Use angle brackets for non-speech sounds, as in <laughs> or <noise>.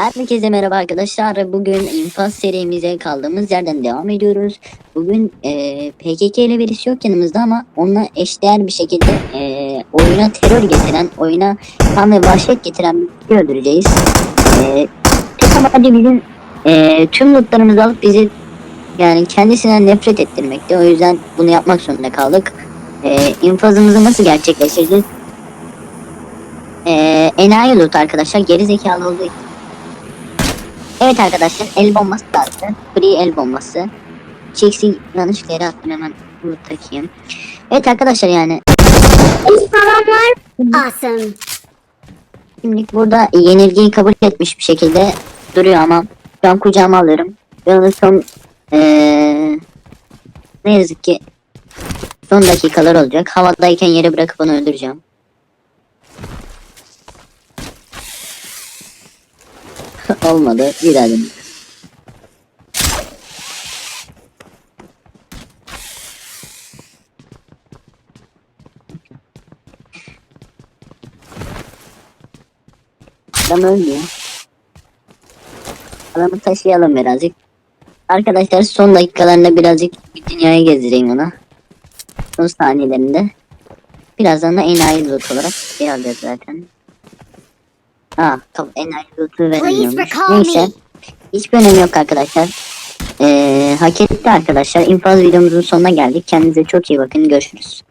Herkese merhaba arkadaşlar. Bugün infaz serimize kaldığımız yerden devam ediyoruz. Bugün e, PKK ile birisi yok yanımızda ama onunla eşdeğer bir şekilde e, oyuna terör getiren, oyuna kan ve vahşet getiren bir öldüreceğiz. E, tek amacı bizim e, tüm lootlarımızı alıp bizi yani kendisinden nefret ettirmekti. O yüzden bunu yapmak zorunda kaldık. E, infazımızı nasıl gerçekleştireceğiz? E, enayi loot arkadaşlar. Geri zekalı olduğu için Evet arkadaşlar el bombası da attı. Free el bombası. Çeksi yanlışlıkla yere attım hemen bunu takayım. Evet arkadaşlar yani Awesome. şimdilik burada yenilgiyi kabul etmiş bir şekilde duruyor ama an kucağıma alırım. Ve onu son eee, ne yazık ki son dakikalar olacak. Havadayken yere bırakıp onu öldüreceğim. <laughs> Olmadı. Deneyeyim. Adam ölmüyor. Adamı taşıyalım birazcık. Arkadaşlar son dakikalarında birazcık bir dünyaya gezdireyim ona. Son saniyelerinde. Birazdan da enayi loot olarak alacağız zaten. Aa, tamam enayi loot'u veremiyormuş. Neyse. Hiçbir önemi yok arkadaşlar. Ee, hak etti arkadaşlar. İnfaz videomuzun sonuna geldik. Kendinize çok iyi bakın. Görüşürüz.